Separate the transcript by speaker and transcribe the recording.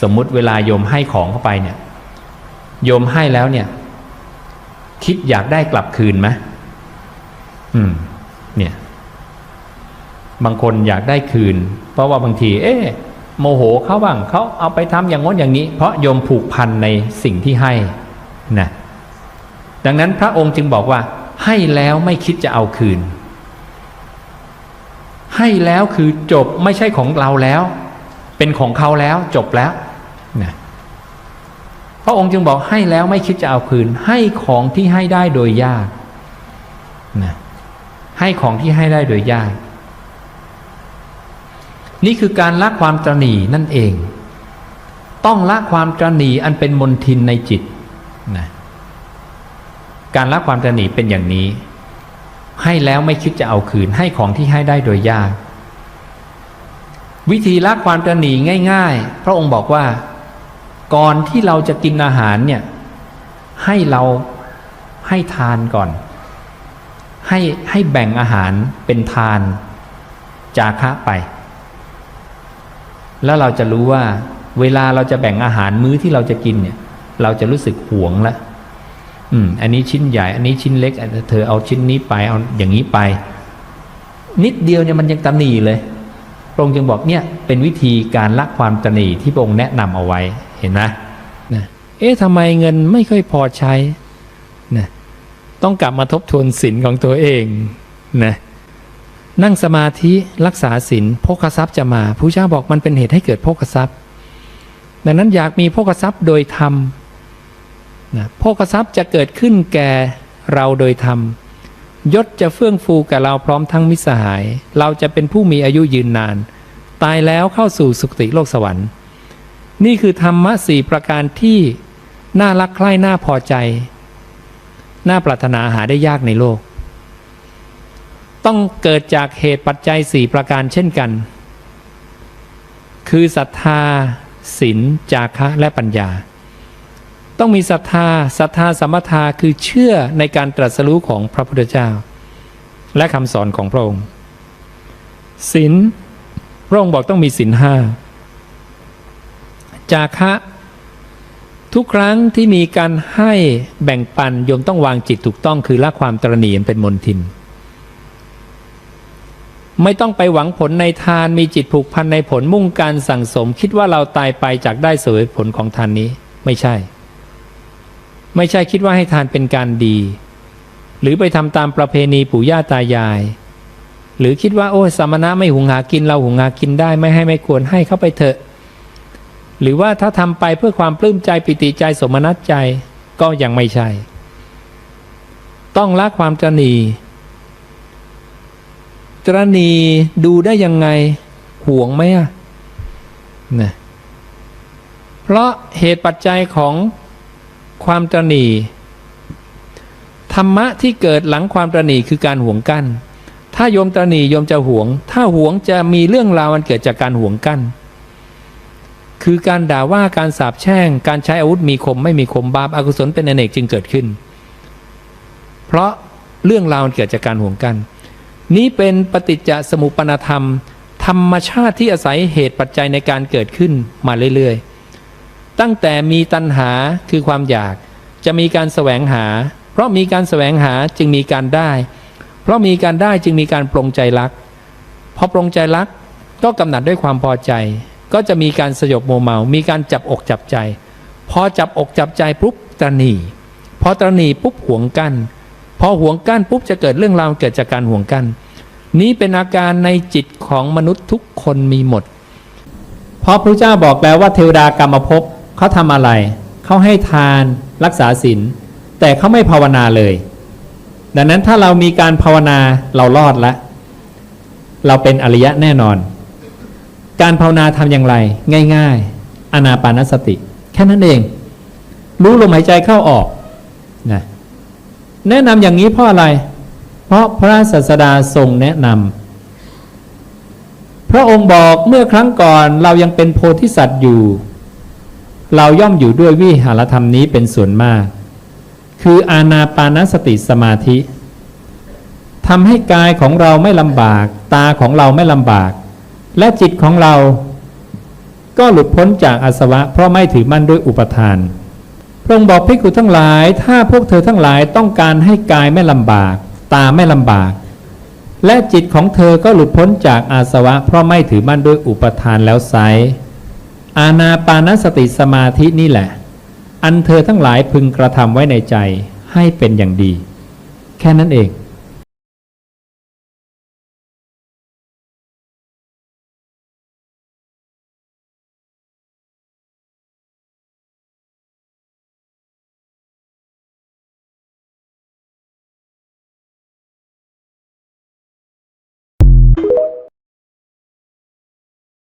Speaker 1: สมมุติเวลาโยมให้ของเข้าไปเนี่ยโยมให้แล้วเนี่ย คิดอยากได้กลับคืนไหมอืม เนี่ย บางคนอยากได้คืน เพราะว่าบางที เอ๊ะโมโหเขาบ้างเขาเอาไปทำอย่างง้นอย่างนี้ เพราะโยมผูกพันในสิ่งที่ให้นะดังนั้นพระองค์จึงบอกว่า ให้แล้วไม่คิดจะเอาคืน ให้แล้วคือจบไม่ใช่ของเราแล้ว เป็นของเขาแล้วจบแล้ว พระองค์จึงบอกให้แล้วไม่คิดจะเอาคืน ให้ของที่ให้ได้โดยยากนะให้ของที่ให้ได้โดยยาก นี่คือการละความตรณีนั่นเอง ต้องละความตรณีอันเป็นมนทินในจิตนะการละความตรณีเป็นอย่างนี้ ให้แล้วไม่คิดจะเอาคืน ให้ของที่ให้ได้โดยยาก วิธีละความตรณีง่าย ๆ พระองค์บอกว่า ก่อนที่เราจะกินอาหารเนี่ยให้เราให้ทานก่อน ให้ให้แบ่งอาหารเป็นทานจาคะไป แล้วเราจะรู้ว่า เวลาเราจะแบ่งอาหารมื้อที่เราจะกินเนี่ย เราจะรู้สึกหวงละอืม อันนี้ชิ้นใหญ่ อันนี้ชิ้นเล็กเธอเอาชิ้นนี้ไปเอาอย่างนี้ไป นิดเดียวเนี่ยมันยังตำหนีเลยพระองค์จึงบอกเนี่ยเป็นวิธีการละความตนีที่พระองค์แนะนำเอาไว้ เห็นไหมนะเอ๊ะทำไมเงินไม่ค่อยพอใช้นะต้องกลับมาทบทวนศีลของตัวเองนะนั่งสมาธิรักษาศีลโภคทรัพย์จะมาพระเจ้าบอกมันเป็นเหตุให้เกิดโภคทรัพย์ ดังนั้นอยากมีโภคทรัพย์โดยธรรมนะโภคทรัพย์จะเกิดขึ้นแก่เราโดยธรรมยศจะเฟื่องฟูกับเราพร้อมทั้งมิตรสหาย เราจะเป็นผู้มีอายุยืนนาน ตายแล้วเข้าสู่สุคติโลกสวรรค์ นี่คือธรรมะสี่ประการที่น่ารักใคร่น่าพอใจ น่าปรารถนาหาได้ยากในโลก ต้องเกิดจากเหตุปัจจัยสี่ประการเช่นกัน คือศรัทธาศีลจาคะและปัญญา ต้องมีศรัทธาศรัทธาสมมทาคือเชื่อในการตรัสรู้ของพระพุทธเจ้า และคำสอนของพระองค์ศีลพระองค์บอกต้องมีศีลห้า จาคะ ทุกครั้งที่มีการให้แบ่งปันโยมต้องวางจิตถูกต้องคือละความตรณีเป็นมนทิน ไม่ต้องไปหวังผลในทานมีจิตผูกพันในผลมุ่งการสั่งสม คิดว่าเราตายไปจากได้เสวยผลของทานนี้ไม่ใช่ ไม่ใช่คิดว่าให้ทานเป็นการดี หรือไปทำตามประเพณีปู่ย่าตายายหรือคิดว่าโอ้สมณะไม่หุงหากินเราหุงหากินได้ไม่ให้ไม่ควรให้เข้าไปเถอะ หรือว่าถ้าทำไปเพื่อความปลื้มใจปิติใจสมนัตใจก็ยังไม่ใช่ ต้องละความตรณีตรณีดูได้ยังไงห่วงไหมอะนะเพราะเหตุปัจจัยของความตรณีธรรมะที่เกิดหลังความตรณีคือการห่วงกั้น ถ้าโยมตรณีโยมจะห่วง ถ้าห่วงจะมีเรื่องราวมันเกิดจากการห่วงกั้น คือการด่าว่าการสาบแช่ง การใช้อาวุธมีคมไม่มีคมบาปอากุศลเป็นอเนกจึงเกิดขึ้น เพราะเรื่องราวเกิดจากการห่วงกัน นี้เป็นปฏิจจสมุปนธรรม ธรรมชาติที่อาศัยเหตุปัจจัยในการเกิดขึ้นมาเรื่อยๆ ตั้งแต่มีตัณหาคือความอยาก จะมีการแสวงหา เพราะมีการแสวงหาจึงมีการได้ เพราะมีการได้จึงมีการปรงใจรักพอปรงใจรักก็กำหนัดด้วยความพอใจ ก็จะมีการสยบโมเมา มีการจับอกจับใจ พอจับอกจับใจปุ๊บตรณีพอตรณีปุ๊บห่วงกั้น พอห่วงกั้นปุ๊บจะเกิดเรื่องราวเกิดจากการห่วงกั้น นี้เป็นอาการในจิตของมนุษย์ทุกคนมีหมด เพราะพระเจ้าบอกแล้วว่าเทวดากรรมภพเขาทำอะไร เขาให้ทานรักษาศีลแต่เขาไม่ภาวนาเลย ดังนั้นถ้าเรามีการภาวนาเรารอดละ เราเป็นอริยะแน่นอน การภาวนาทำอย่างไร ง่าย ๆ อนาปานสติ แค่นั้นเอง รู้ลมหายใจเข้าออกนะแนะนำอย่างนี้เพราะอะไร เพราะพระศาสดาทรงแนะนำพระองค์บอกเมื่อครั้งก่อนเรายังเป็นโพธิสัตว์อยู่ เราย่อมอยู่ด้วยวิหารธรรมนี้เป็นส่วนมาก คืออานาปานสติสมาธิทำให้กายของเราไม่ลำบาก ตาของเราไม่ลำบาก และจิตของเราก็หลุดพ้นจากอาสวะ เพราะไม่ถือมั่นด้วยอุปทาน พระองค์บอกภิกขุทั้งหลาย ถ้าพวกเธอทั้งหลายต้องการให้กายไม่ลำบาก ตาไม่ลำบาก และจิตของเธอก็หลุดพ้นจากอาสวะ เพราะไม่ถือมั่นด้วยอุปทานแล้วไซอาณาปานสติสมาธินี่แหละ อันเธอทั้งหลายพึงกระทำไว้ในใจให้เป็นอย่างดี แค่นั้นเอง